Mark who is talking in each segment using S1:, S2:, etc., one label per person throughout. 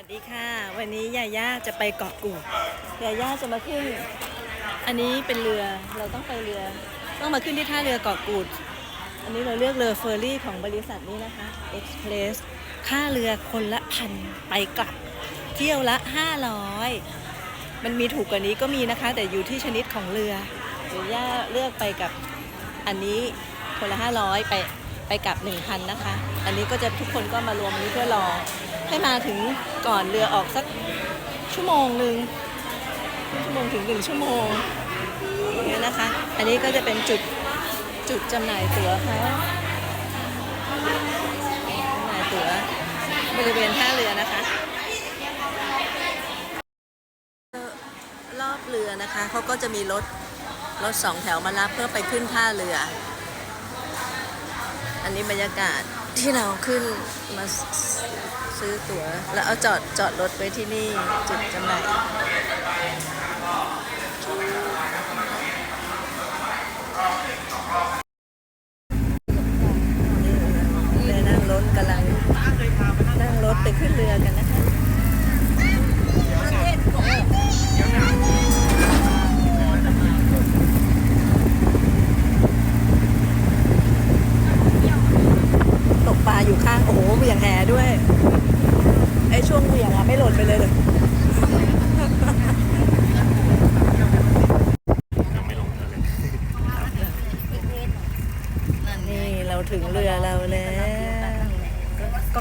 S1: วัสดีค่ะ วันนี้ยาย่าจะไปเกาะกูดยาย่าจะมาขึ้น อันนี้เป็นเรือเราต้องไปเรือ ต้องมาขึ้นที่ท่าเรือเกาะกูด อันนี้เราเลือกเรือเฟอร์รี่ของบริษัทนี้นะคะ Express ค่าเรือคนละพันไปกลับ เที่ยวละ 500 มันมีถูกกว่านี้ก็มีนะคะ แต่อยู่ที่ชนิดของเรือเดี๋ยวย่าเลือกไปกับอันนี้คนละ 500 ไปไปกลับ 1,000 นะคะ อันนี้ก็จะทุกคนก็มารวมนี้เพื่อรอ ให้มาถึงก่อนเรือออกสักชั่วโมงหนึ่งชั่วโมงถึงหนึ่งชั่วโมงอย่างเงี้ยนะคะ อันนี้ก็จะเป็นจุดจุดจำหน่ายตั๋วเขาจำหน่ายตั๋วบริเวณท่าเรือนะคะ รอบเรือนะคะเขาก็จะมีรถรถสองแถวมารับเพื่อไปขึ้นท่าเรือ อันนี้บรรยากาศ ที่เราขึ้นมาซื้อตั๋ว แล้วเอาจอดจอดรถไว้ที่นี่จุดจำหน่ายเรือนั่งรถกำลังนั่งรถไปขึ้นเรือกันนะคะ ตกปลาอยู่ข้าง โอ้โหเห วี่ยงแหด้วย ไอช่วงเหวี่ยงอะไม่หล่นไปเลยเลยนี่เราถึงเรือเราแล้วก็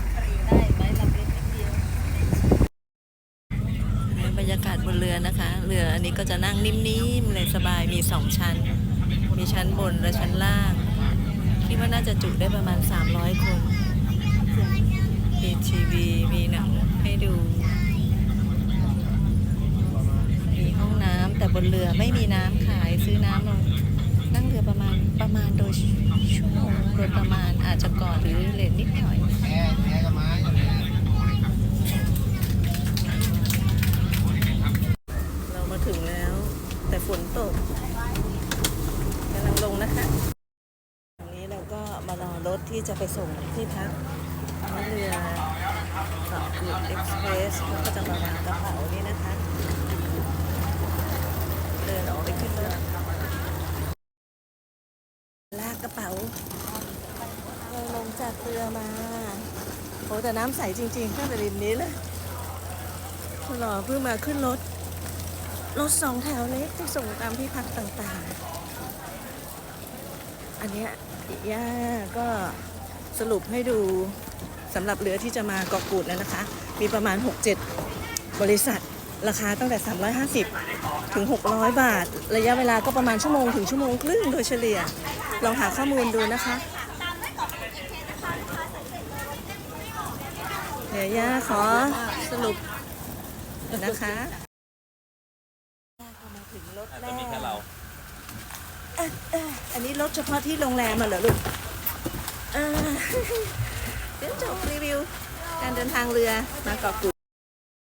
S1: บรรยากาศบนเรือนะคะ เรืออันนี้ก็จะนั่งนิ่มๆเลยสบายมีสองชั้น มีชั้นบนและชั้นล่าง คิดว่าน่าจะจุได้ประมาณ 300 คน มีทีวี มีหนังให้ดู มีห้องน้ำแต่บนเรือไม่มีน้ำขายซื้อน้ำเรานั่งเรือประมาณประมาณโดยชั่วโมงโดยประมาณอาจจะก่อนหรือเลทนิดหน่อยเรามาถึงแล้ว แต่ฝนตกกำลังลงนะคะตรงนี้เราก็มารอรถที่จะไปส่งที่พัก นี่เรือเกาะกูดเอ็กซ์เพรสเขาก็จะมาวางกระเป๋านี่นะคะ เดินออกไปขึ้นรถลากกระเป๋าเราลงจากเรือมาโอ้แต่น้ำใสจริงๆข้างแต่ริมนี้เลยหล่อเพิ่งมาขึ้นรถ รถสองแถวเล็กที่ส่งตามที่พักต่างๆ อันเนี้ยย่าก็สรุปให้ดู สำหรับเรือที่จะมาเกาะกูดแล้วนะคะ มีประมาณ 6-7 บริษัทราคาตั้งแต่ 350 ถึง 600 บาท ระยะเวลาก็ประมาณชั่วโมงถึงชั่วโมงครึ่งโดยเฉลี่ย ลองหาข้อมูลดูนะคะเดี๋ยวย่าขอสรุปนะคะมาถึงรถแร
S2: ก็มีแค่
S1: ก
S2: เรา
S1: อันนี้ลดเฉพาะที่โรงแรมมาเหรอลูกเออเดี๋ยว จบรีวิว การเดินทางเรือมาเกาะกูด